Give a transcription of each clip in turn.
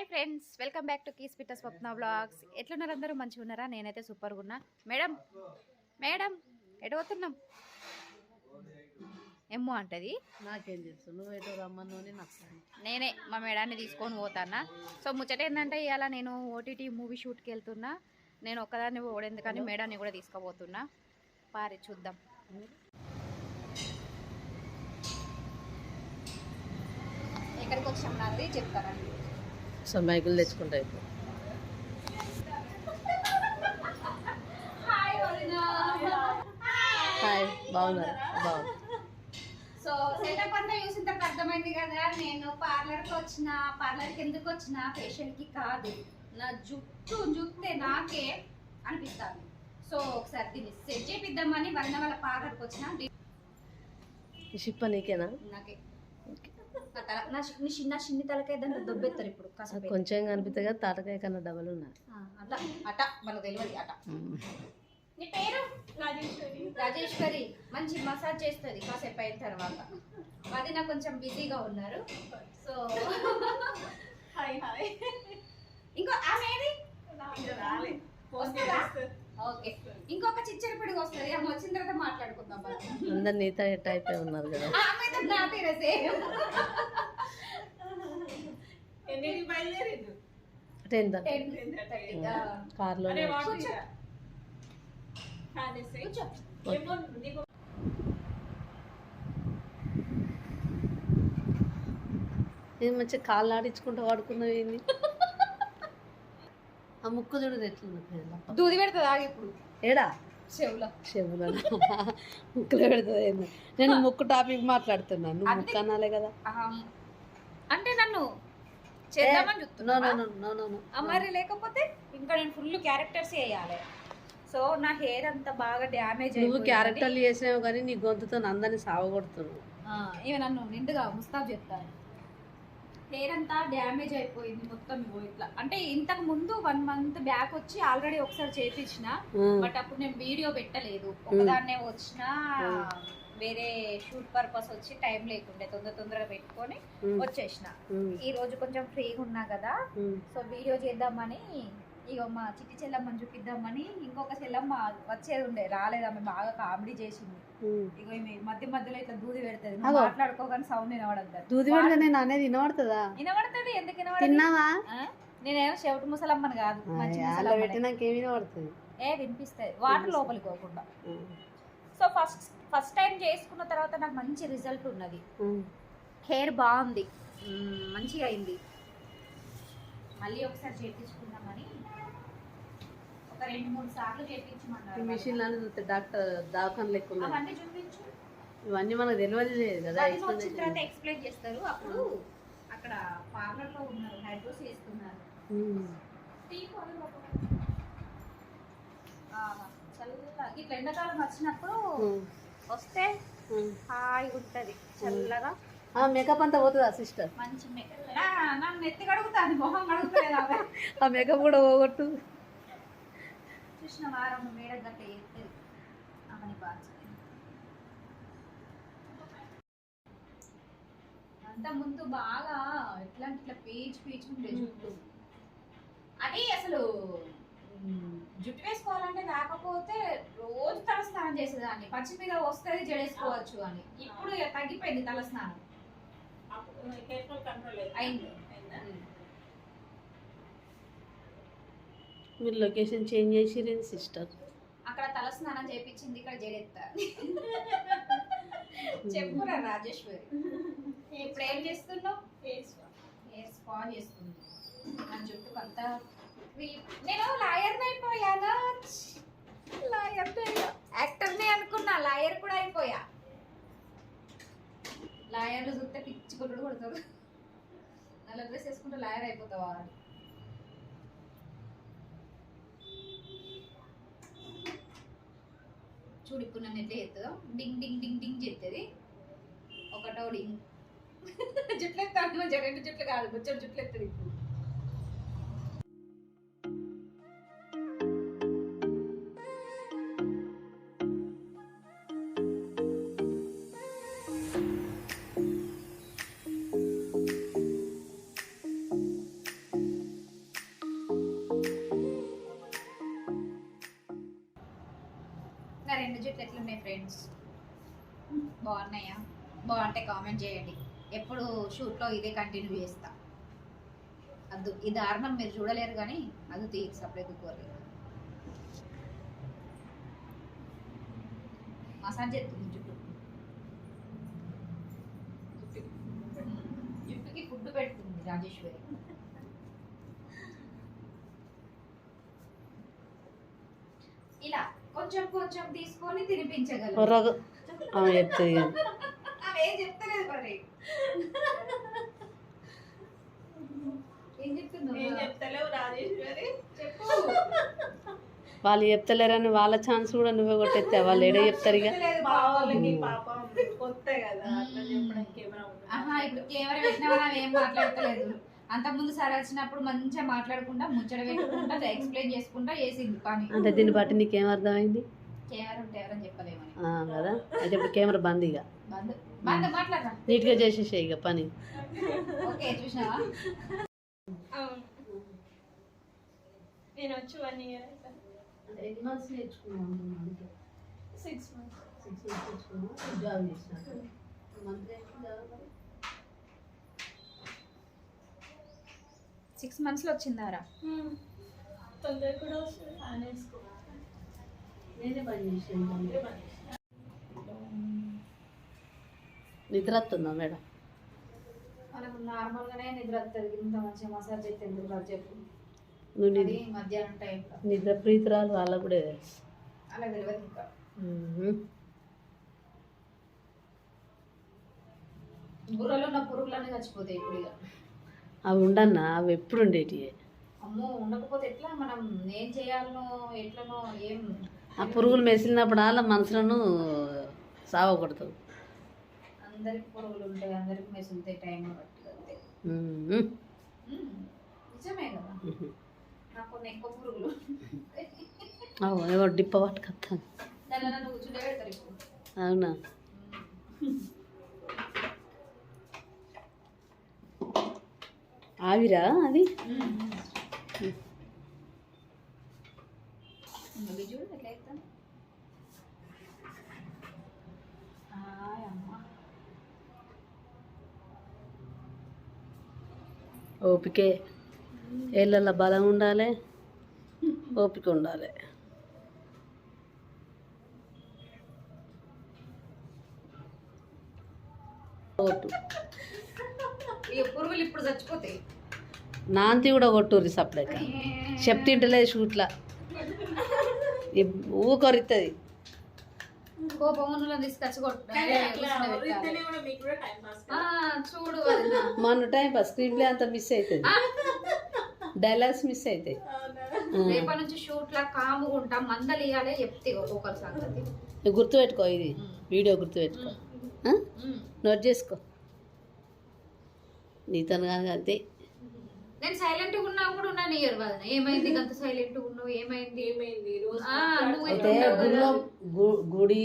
Hi friends welcome back to keys పిట్ట Swapna blogs. ఎట్లున్నారు అందరూ? మంచిగా ఉన్నారా? నేనైతే సూపర్గా ఉన్నా. మేడం మేడం ఎటు పోతున్నాం? ఏమో అంటది. నాకేం తెలుసు నువ్వు ఎటు రమ్మను. నేనే మా మేడాన్ని తీసుకొని పోతానా. సో ముచ్చట ఏంటంటే ఇవాళ నేను ఓటీటీ మూవీ షూట్కి వెళ్తున్నా. నేను ఒక్కదాన్ని ఓడేందుకని మేడాన్ని కూడా తీసుకుపోతున్నా. పారి చూద్దాం. ఎక్కడికి వచ్చాం నాది? చెప్తారండి సో మైకులు తెచ్చుకుంటా ఇప్పుడు. హాయ్ బాగున్నారు? బాగుంది సో సెటప్ అంతా చూసిన తర్వాత అర్థమైంది కదా నేను పార్లర్కి వచ్చిన పార్లర్కి ఎందుకు వచ్చిన? ఫేషియల్కి కాదు. నా జుట్టు జుట్టే నాకే అనిపిస్తుంది. సో ఒకసారి దీన్ని సెట్ చేపిద్దామని వదిన వాళ్ళ పార్లర్కి వచ్చిన. షిప్ప నీకేనా? నాకే. నా తల నా చి- నీ చిన్న చిన్ని తలకాయ దాంట్లో దొబ్బెత్తారు ఇప్పుడు కాసేపు కొంచెం కనిపిస్తే కదా తాటకాయ కన్నా డబల్ ఉన్నారు. అట్లా అట మనకు తెలియదు అట. నీ పేరు? రాజేశ్వరి. రాజేశ్వరి మంచి మసాజ్ చేస్తుంది కాసేపు అయిన తర్వాత. అది నాకు కొంచెం బిజీగా ఉన్నారు. So hi hi. ఇంకో ఆమె ఏది? ఓకే. ఇంకొక చిచ్చర పిడుగు వస్తుంది. ఆమె వచ్చిన తర్వాత మాట్లాడుకుందాం. అందరు నీతో ఉన్నారు కదా. నా సేమ్. టెన్ టెన్ థర్టీ కార్లో కూర్చో. కూర్చో. ఇది మంచిగా కాళ్ళు ఆడించుకుంటూ వాడుకున్నవి ఏంది? ఆ ముక్కు చూడు ఎట్లుంది దూది పెడుతుంది ఆగి ఇప్పుడు. ఏడా? చెవులో. చెవుల ముక్కులో పెడుతుంది ఏంది? నేను ముక్కు టాపిక్ మాట్లాడుతున్నాను నువ్వు ముక్కు అనాలే కదా. అంటే నన్ను చేద్దామని చెప్తున్నా మరి లేకపోతే ఇంకా నేను ఫుల్ క్యారెక్టర్స్ వేయాలి. సో నా హెయిర్ అంతా బాగా డ్యామేజ్ నువ్వు క్యారెక్టర్లు చేసినావు కానీ నీ గొంతుతో అందరినీ సావగొడుతున్నావు. ఇవి నన్ను నిండుగా ముస్తాబ్ చెప్తాను హెయిర్ అంతా డ్యామేజ్ అయిపోయింది మొత్తం ఇట్లా. అంటే ఇంతకు ముందు వన్ మంత్ బ్యాక్ వచ్చి ఆల్రెడీ ఒకసారి చేపించిన బట్ అప్పుడు నేను వీడియో పెట్టలేదు. ఒకదాన్నే వచ్చిన వేరే షూట్ పర్పస్ వచ్చి టైం లేకుండే తొందర తొందరగా పెట్టుకొని వచ్చేసిన. ఈ రోజు కొంచెం ఫ్రీగా ఉన్నా కదా సో వీడియో చేద్దామని ఇగో మా చిట్టి చెల్లమ్మని చూపిద్దామని ఇంకొక చెల్లమ్మ వచ్చేది ఉండే రాలేదు ఆమె బాగా కామెడీ చేసింది. ఇగో ఈమె మధ్య మధ్యలో ఇట్లా దూది పెడుతుంది. మాట్లాడుకోగానే సౌండ్ వినబడద్దు. దూది పెడితే నేను అనేది వినబడుతుందా? వినబడుతుంది ఎందుకు వినబడదు? తిన్నావా? నేనేమో చెవిటి ముసలమ్మని కాదు. పెట్టినాక వినబడుతుంది? ఏ వినిపిస్తుంది. వాటర్ లోపలికి పోకుండా. సో ఫస్ట్ ఫస్ట్ టైం చేసుకున్న తర్వాత నాకు మంచి రిజల్ట్ ఉన్నది. హెయిర్ బాగుంది. మంచిగా అయింది. మళ్ళీ ఒకసారి చేయించుకుందామని ఒక రెండు మూడు సార్లు మిషన్ చూస్తే డాక్టర్ దవాఖాన లెక్క అవన్నీ చూపించు. ఇవన్నీ మనకు తెలియదు కదా వచ్చిన. తర్వాత ఎక్స్ప్లెయిన్ చేస్తారు. అప్పుడు అక్కడ పార్లర్లో ఉన్నారు వేస్తున్నారు. చల్లగా ఇట్లా ఎండాకాలం వచ్చినప్పుడు. వస్తే. హాయిగా ఉంటది చల్లగా. మేకప్ అంతా పోతుందా సిస్టర్ మంచి మె- నా- నా నెత్తి కడుగుతాది మొహం కడుగుతలేదు ఆమె. ఆ మేకప్ కూడా పోగొట్టు. చూసిన వారం మేడ గట్ట ఎత్తది ఆమెని బాగా అంత ముందు బాగా ఎట్లా ఇట్లా పీచు పీచు ఉండే జుట్టు. అది అసలు జుట్టు వేసుకోవాలంటే రాకపోతే రోజు తలస్నానం చేసేదాన్ని. పచ్చి మీద వస్తుంది జడేసుకోవచ్చు అని. ఇప్పుడు తగ్గిపోయింది తలస్నానం అయింది? మీరు లొకేషన్ చేంజ్ చేసిరు సిస్టర్? అక్కడ తలస్నానం చేపించింది ఇక్కడ జడెత్తా చెప్పురా రాజేశ్వరి. ఇప్పుడు ఏం చేస్తున్నావు? హెయిర్ స్పా చేస్తుంది. నా జుట్టు అంతా నేను లాయర్ అయిపోయానా? లాయర్ యాక్టర్నే అనుకున్నా లాయర్ కూడా అయిపోయా. లాయర్లు చూస్తే పిచ్చుకుంటాడు కొడతారు. నల్ల డ్రెస్ వేసుకుంటే లాయర్ అయిపోతావా? అని చూడు ఇప్పుడు నన్ను ఎట్లా చేస్తుందో. డింగ్ డింగ్ డింగ్ డింగ్ చేస్తుంది ఒకటో డింగ్. జుట్లు ఎత్తా మంచిగా రెండు జుట్లు కాదు కొంచెం జుట్లు ఎత్తుంది ఇప్పుడు. కంటిన్యూ చేస్తా. అది ఈ దారుణం మీరు చూడలేరు కానీ అది తీసి సపరేట్ కోరలేదు మసాజ్ చేస్తుంది జుట్టు జుట్టుకి ఫుడ్ పెడుతుంది రాజేశ్వరి. ఇలా కొంచెం కొంచెం తీసుకొని తినిపించగలరు చెప్తుంది ఇక. ఆమె ఏం చెప్తలేదు మరి ఏం చెప్తున్నావు ఏం చెప్తలేవు రాజేశ్వరి చెప్పు వాళ్ళు చెప్తలేరని వాళ్ళ ఛాన్స్ కూడా నువ్వే కొట్టేస్తే వాళ్ళు ఏడో చెప్తారు ఇక? అంతకుముందు సార్ వచ్చినప్పుడు మంచిగా మాట్లాడకుండా ముచ్చట పెట్టుకుంటా ఎక్స్ప్లెయిన్ చేసుకుంటా చేసింది పని. అంటే దీన్ని బట్టి నీకేం అర్థమైంది? కెమెరా ఉంటే ఎవరని చెప్పలేమని. ఆ, కదా? అయితే ఇప్పుడు కెమెరా బంద్ ఇక. నీట్గా చేసేసే ఇక పని. నేను వచ్చి వన్ ఇయర్ ఎన్ని మంత్స్ నేర్చుకున్నాను సిక్స్ మంత్స్ సిక్స్ మంత్స్ నేర్చుకున్నాను జాబ్ చేసిన. సిక్స్ మంత్స్లో వచ్చిందారా? తొందర కూడా వస్తుంది. నేనే పని చేసాను నిద్ర వస్తుందా మేడం మనకు నార్మల్ గానే నిద్ర వస్తుంది ఇంత మంచిగా మసాజ్ చేస్తే ఎందుకు చెప్పు. నువ్వు నిద్ర ప్రీతురాలు వాళ్ళకు కూడా తెలుసు. అలా తెలియదు ఇంకా. బుర్రలో ఉన్న పురుగులన్నీ చచ్చిపోతాయి ఇప్పుడు ఇక. అవి ఉండన్నా అవి ఎప్పుడు ఉండేటివి అమ్మో ఉండకపోతే ఎట్లా? మనం ఏం చేయాలనో ఎట్లనో ఏం? ఆ పురుగులు మెసిలినప్పుడు అలా మనసులను సావకూడదు అందరికి పురుగులు ఉంటాయి అందరికి మెసులుతాయి టైం బట్టి అంతే. నిజమే కదా. ఎవరు డిప్ప పట్టుకొస్తాను అవునా? ఆవిరా అది? ఓపికే. ఏళ్ళల్లో బలం ఉండాలి ఓపిక ఉండాలి. ఓటు. పురుగులు ఇప్పుడు చచ్చిపోతాయి. నాంతి కూడా కొట్టుర్రి సప్లైక చెప్తింటలేదు షూట్లా. వదినా. మన టైం పాస్ స్క్రీన్ ప్లే అంతా మిస్ అవుతుంది డైలాగ్స్ మిస్ అవుతాయి రేపటి నుంచి షూట్ లా కాముగా ఉంటాం మందలు ఇవ్వాలి చెప్తే ఒకరి సంగతి. నువ్వు గుర్తుపెట్టుకో ఇది. వీడియో గుర్తుపెట్టుకో. నోట్ చేసుకో. నీతో కాదు అంతే. నేను సైలెంట్గా ఉన్నా కూడా ఉన్నాను ఇయర్ వదిన. ఏమైంది? అంత సైలెంట్ ఉన్నావు? ఏమైంది? ఏమైంది? అయితే గుడిలో గుడి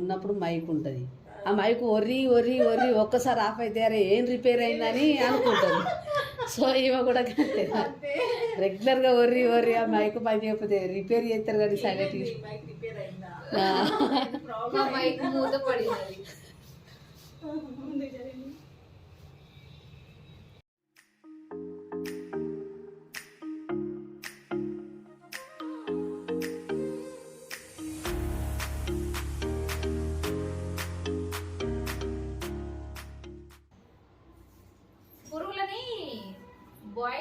ఉన్నప్పుడు మైక్ ఉంటుంది. ఆ మైక్ ఒర్రి ఒర్రి ఒర్రి ఒక్కసారి ఆఫ్ అయితే అరే ఏం రిపేర్ అయిందని అనుకుంటుంది. సో ఈమె కూడా అంతే రెగ్యులర్గా ఒర్రి ఒర్రి ఆ మైక్ పని చేయకపోతే రిపేర్ చేస్తారు కానీ సైలెంట్ బైక్ రిపేర్ అయిందా? మా ప్రాబ్లం మైక్ మూత పడింది.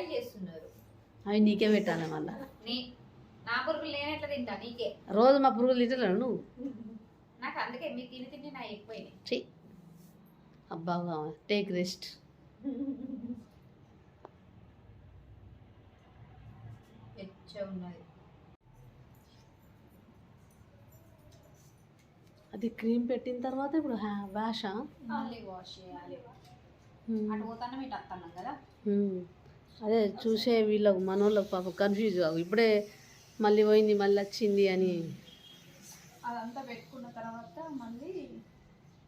బాయిల్ చేస్తున్నారు. అవి నీకే పెట్టాలి మళ్ళా. నీ నా పురుగులు నేను ఎట్లా తింటా? నీకే. రోజు మా పురుగులు తింటారు నువ్వు? నాకు అందుకే మీకు తిని తిని నా ఎక్కువైనాయి. చెయ్యి అబ్బా టేక్ రెస్ట్ ఉన్నది. అది క్రీమ్ పెట్టిన తర్వాత ఇప్పుడు వాషా? వాష్ చేయాలి. అటు పోతాను ఇటు వస్తున్నాం కదా. అదే చూసే వీళ్ళకు మనోళ్ళకు పాప కన్ఫ్యూజ్ కావు. ఇప్పుడే మళ్ళీ పోయింది మళ్ళీ వచ్చింది అని. అదంతా పెట్టుకున్న తర్వాత మళ్ళీ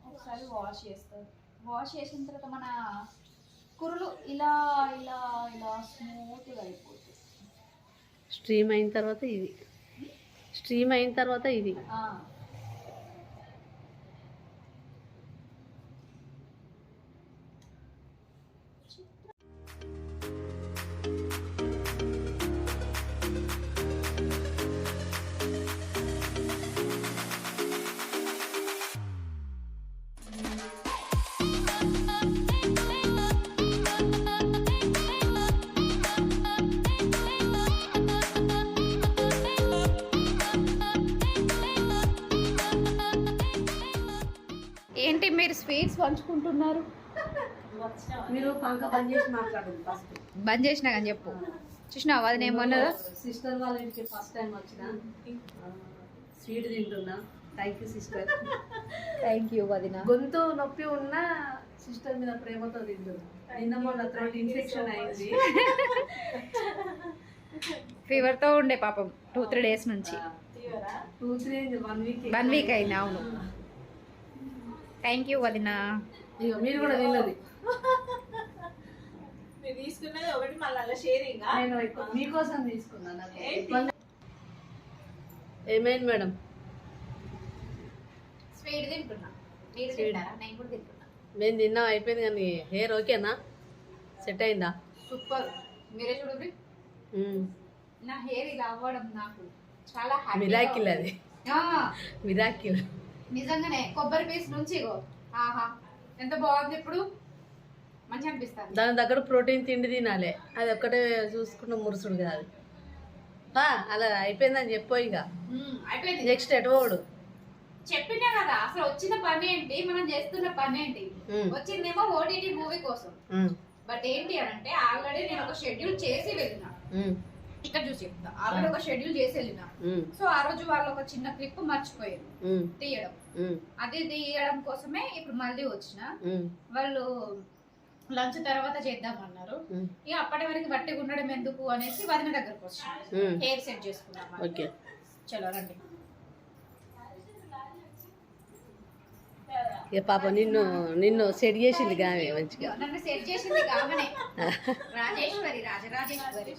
ఒకసారి వాష్ చేస్తారు. వాష్ చేసిన తర్వాత మన కురులు ఇలా ఇలా ఇలా స్మూత్గా అయిపోతుంది స్ట్రీమ్ అయిన తర్వాత ఇది. స్ట్రీమ్ అయిన తర్వాత ఇది. స్వీట్స్ పంచుకుంటున్నారు? మీరు పంక బంద్ చేసినా కానీ చెప్పు. చూసినావా? వదిన ఏమన్నదో సిస్టర్ వాళ్ళ ఇంటికి ఫస్ట్ టైం వచ్చిన. స్వీట్ తింటున్నా. Thank you sister thank you వదిన. గొంతు నొప్పి ఉన్నా సిస్టర్ మీద ప్రేమతో తింటున్నా. నిన్న మొన్న థ్రోట్ ఇన్ఫెక్షన్ అయింది. ఫీవర్తో ఉండే పాపం టూ త్రీ డేస్ నుంచి. Two three one week one week అయింది. అవును. థ్యాంక్ యూ వదిన. ఇగో మీరు కూడా మీరు తీసుకున్నది ఒకటి మళ్ళీ షేరింగ్ నేను మీకోసం తీసుకున్నాను ఏమైంది మేడం? స్వీట్ తింటున్నా. మీరు Sweet. తింటారా? నేను కూడా తింటున్నా. మేము తిన్నాం అయిపోయింది కానీ హెయిర్ ఓకేనా? సెట్ అయిందా? సూపర్. మీరే చూడండి. నా హెయిర్ ఇలా అవ్వడం నాకు చాలా హ్యాపీ మిరాకిల్ అది. మిరాకిల్ నిజంగానే కొబ్బరి పీస్ నుంచి ఆహా ఎంత బాగుంది ఇప్పుడు? మంచి అనిపిస్తుంది. దాని దగ్గర ప్రోటీన్ తిండి తినాలి. అది ఒక్కటే చూసుకున్న మురుసుడు కాదు. అలా అయిపోయిందని చెప్పు ఇక అయిపోయింది. నెక్స్ట్ ఎటువోడు చెప్పినా కదా అసలు వచ్చిన పని ఏంటి? మనం చేస్తున్న పని ఏంటి. వచ్చిందేమో ఓటీటీ మూవీ కోసం. బట్ ఏంటి అని అంటే ఆల్రెడీ నేను ఒక షెడ్యూల్ చేసి వెళ్ళిన. ఇక్కడ చూసి చెప్తా ఆల్రెడీ ఒక షెడ్యూల్ చేసి వెళ్ళిన. సో ఆ రోజు వాళ్ళు ఒక చిన్న క్లిప్ మర్చిపోయారు. తీయడం. అది తీయడం కోసమే ఇప్పుడు మళ్ళీ వచ్చిన. వాళ్ళు లంచ్ తర్వాత చేద్దామన్నారు మ్మ్. ఇక అప్పటి వరకు బట్టిగా ఉండడం ఎందుకు అనేసి వదిన దగ్గరకు వచ్చిన. హెయిర్ సెట్ చేసుకున్నాం చలో రండి ఇక పాప నిన్ను నిన్ను సెట్ చేసింది గామె మంచిగా. నన్ను సెట్ చేసింది కామనే రాజేశ్వరి రాజరాజేశ్వరి.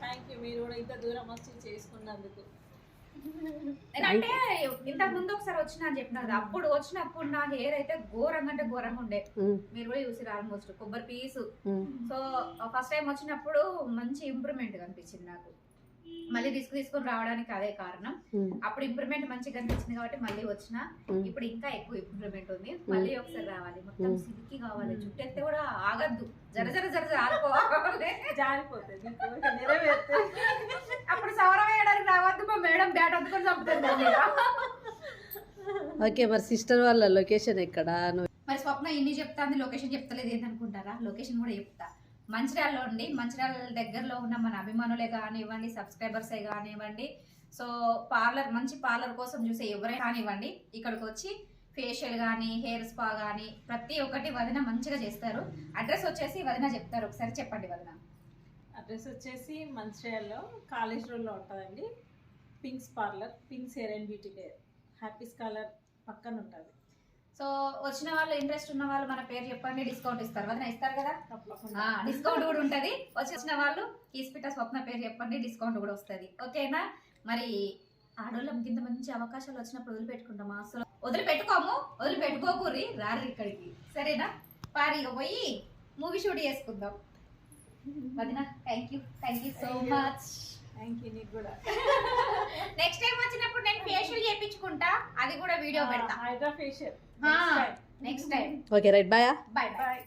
థ్యాంక్ యూ మీరు కూడా ఇంత దూరం వచ్చి చేసుకున్నందుకు. అంటే ఇంతకు ముందు ఒకసారి వచ్చిన అని చెప్పిన కదా అప్పుడు వచ్చినప్పుడు నా హెయిర్ అయితే ఘోరంగా అంటే ఘోరంగా ఉండే. మీరు కూడా చూసి ఆల్మోస్ట్ కొబ్బరి పీసు. సో ఫస్ట్ టైం వచ్చినప్పుడు మంచి ఇంప్రూవ్మెంట్ కనిపించింది నాకు. మళ్ళీ తీసుకు తీసుకొని రావడానికి అదే కారణం. మ్మ్. అప్పుడు ఇంప్రూవ్మెంట్ మంచిగా కనిపించింది కాబట్టి మళ్ళీ వచ్చిన మ్మ్. ఇప్పుడు ఇంకా ఎక్కువ ఇంప్రూవ్మెంట్ ఉంది. మళ్ళీ ఒకసారి రావాలి. మొత్తం మ్మ్. సిల్కి కావాలి. జుట్టు ఎత్తే కూడా ఆగద్దు. జర జర జర జర ఆడుకోవాలి జారిపోతుంది. అప్పుడు సవరం వేయడానికి రావద్దు మా మేడం బ్యాట్ అందుకొని చంపుతుంది. ఓకే మరి సిస్టర్ వాళ్ళ లొకేషన్ ఎక్కడ? మరి స్వప్న ఇన్ని చెప్తాంది లొకేషన్ చెప్తలేదు ఏంటనుకుంటారా లొకేషన్ కూడా చెప్తా. మంచిర్యాలలో ఉండి మంచిర్యాల దగ్గరలో ఉన్న మన అభిమానులే కానివ్వండి సబ్స్క్రైబర్సే కానివ్వండి సో పార్లర్ మంచి పార్లర్ కోసం చూసే ఎవరైనా కానివ్వండి ఇక్కడికి వచ్చి ఫేషియల్ కానీ హెయిర్ స్పా కానీ ప్రతి ఒక్కటి వదిన మంచిగా చేస్తారు. అడ్రస్ వచ్చేసి వదిన చెప్తారు. ఒకసారి చెప్పండి వదిన. అడ్రస్ వచ్చేసి మంచిర్యాలలో కాలేజ్ రోడ్లో ఉంటుందండి. Pinks parlour Pinks hair and beauty care Happy Scholar పక్కన ఉంటుంది. సో వచ్చిన వాళ్ళు ఇంట్రెస్ట్ ఉన్న వాళ్ళు మన పేరు చెప్పండి డిస్కౌంట్ ఇస్తారు. వదిన ఇస్తారు కదా? డిస్కౌంట్ కూడా ఉంటది. వచ్చిన వాళ్ళు ఈస్పిట స్వప్న పేరు చెప్పండి డిస్కౌంట్ కూడా వస్తది. ఓకేనా మరి ఆడోళ్ళం కింద మంచి అవకాశాలు వచ్చినప్పుడు వదిలిపెట్టుకుంటామా? అసలు వదిలిపెట్టుకోము వదిలిపెట్టుకోకూరి రారు ఇక్కడికి. సరేనా? పారిగా పోయి మూవీ షూట్ చేసుకుందాం. వదిన thank you thank you so much thank you నీకు కూడా. నెక్స్ట్ టైం చేయించుకుంటా అది కూడా వీడియో పెడతా. Facial next time okay right bye bye bye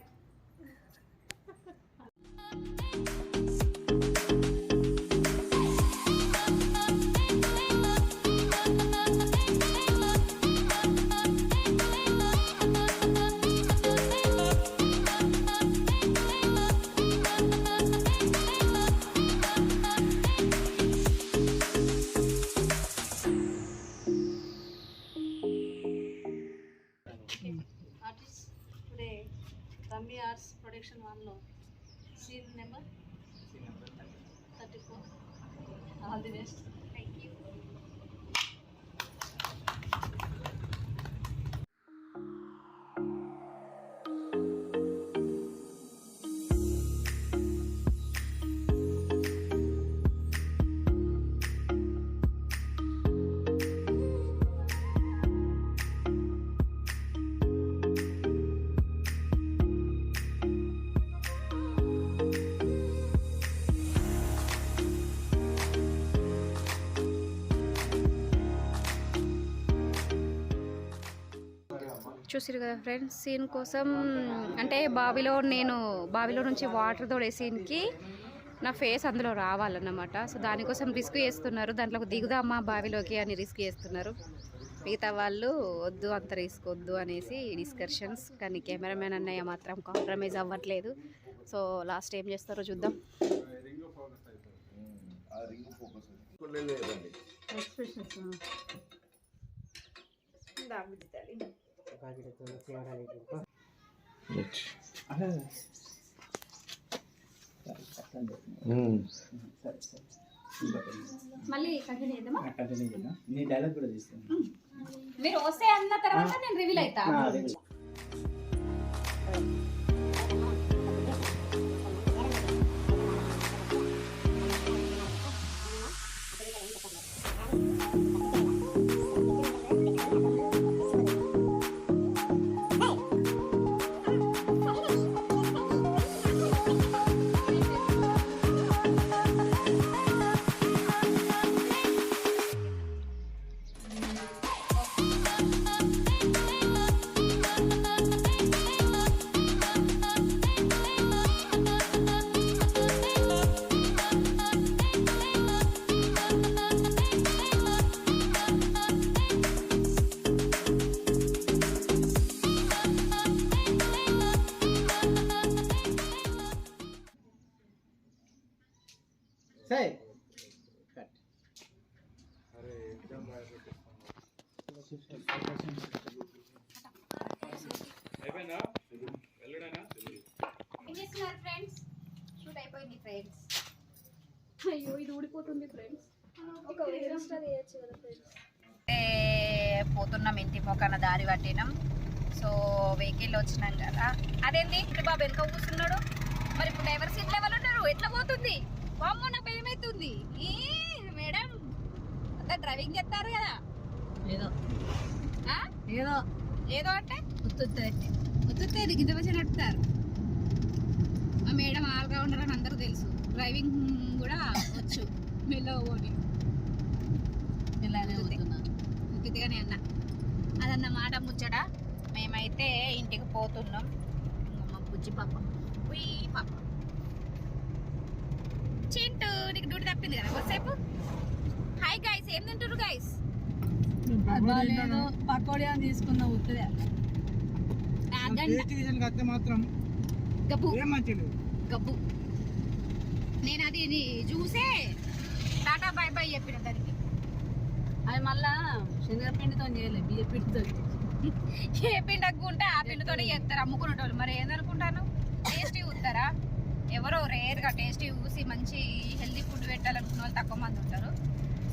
Rammy Arts Production 1 no scene number 34 all the best చూసిరు కదా ఫ్రెండ్స్ సీన్ కోసం అంటే బావిలో నేను బావిలో నుంచి వాటర్ తోడే సీన్కి నా ఫేస్ అందులో రావాలన్నమాట. సో దానికోసం రిస్క్ చేస్తున్నారు. దాంట్లో దిగుదామా బావిలోకి అని రిస్క్ చేస్తున్నారు. మిగతా వాళ్ళు వద్దు అంత రిస్క్ వద్దు అనేసి డిస్కషన్స్. కానీ కెమెరామెన్ అన్నయ్య మాత్రం కాంప్రమైజ్ అవ్వట్లేదు. సో లాస్ట్ ఏం చేస్తారో చూద్దాం. మళ్ళీ కంటిన్యూ చేద్దామా? నీ డైలాగ్ కూడా మీరు వస్తే అన్న తర్వాత నేను రివీల్ అవుతా. ఏం చేస్తున్నారు ఫ్రెండ్స్ షూట్ అయిపోయింది ఫ్రెండ్స్ అయ్యో ఇది ఊడిపోతుంది ఫ్రెండ్స్ ఒక పోతున్నాం ఇంటి మొక్కన దారి పట్టినాం. సో వెహికల్ వచ్చినాం కదా అదేంటి ఇటు బాబు వెనుక కూర్చున్నాడు. మరి ఇప్పుడు డ్రైవర్ సీట్ లెవెల్ ఉన్నారు. ఎట్లా పోతుంది? వామ్మో నాకు భయం అవుతుంది ఈ మేడం అంతా డ్రైవింగ్ చేస్తారు కదా. ఏదో. ఆ? ఏదో. ఏదో అంటే? ఉత్తుత్తేది ఉత్తుత్తేది గింజ మంచి నడుపుతారు. మా మేడం ఆల్రౌండర్ అని అందరూ తెలుసు. డ్రైవింగ్ కూడా వచ్చు. మెల్లగా పోని. ఉత్తిగానే అన్న. అదన్నమాట ముచ్చట. మేమైతే ఇంటికి పోతున్నాం. మా బుజ్జి పాప. ఉయ్ పాప. నీకు డ్యూటీ తప్పింది కదా. కొద్దిసేపు. హాయ్ గైస్ ఏం తింటారు గైస్ పకోడీ అని తీసుకున్నా ఉత్తదే గబ్బు. ఏం మంచిది గబ్బు. నేను అది చూసే టాటా బై బై చెప్పిన దానికి. అది మళ్ళా శనగపిండితో చేయలే బియ్య పిండితో ఏ పిండి అగ్గుంటే ఆ పిండితోనే చేస్తారు అమ్ముకునేటోళ్ళు. మరి ఏందనుకుంటాను? టేస్టీ చూస్తారా? ఎవరో రేర్గా టేస్టీ చూసి మంచి హెల్దీ ఫుడ్ పెట్టాలనుకున్న వాళ్ళు తక్కువ మంది ఉంటారు.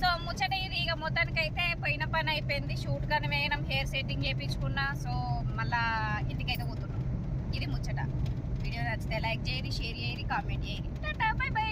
సో ముచ్చట ఇది ఇక మొత్తానికి అయితే పోయిన పని అయిపోయింది. షూట్ కానీ వేయడం హెయిర్ సెట్టింగ్ చేయించుకున్నా సో మళ్ళా ఇంటికైతే పోతున్నాం. ఇది ముచ్చట. వీడియో నచ్చితే లైక్ చేయరి షేర్ చేయరి కామెంట్ చేయరి టాటా బై బై.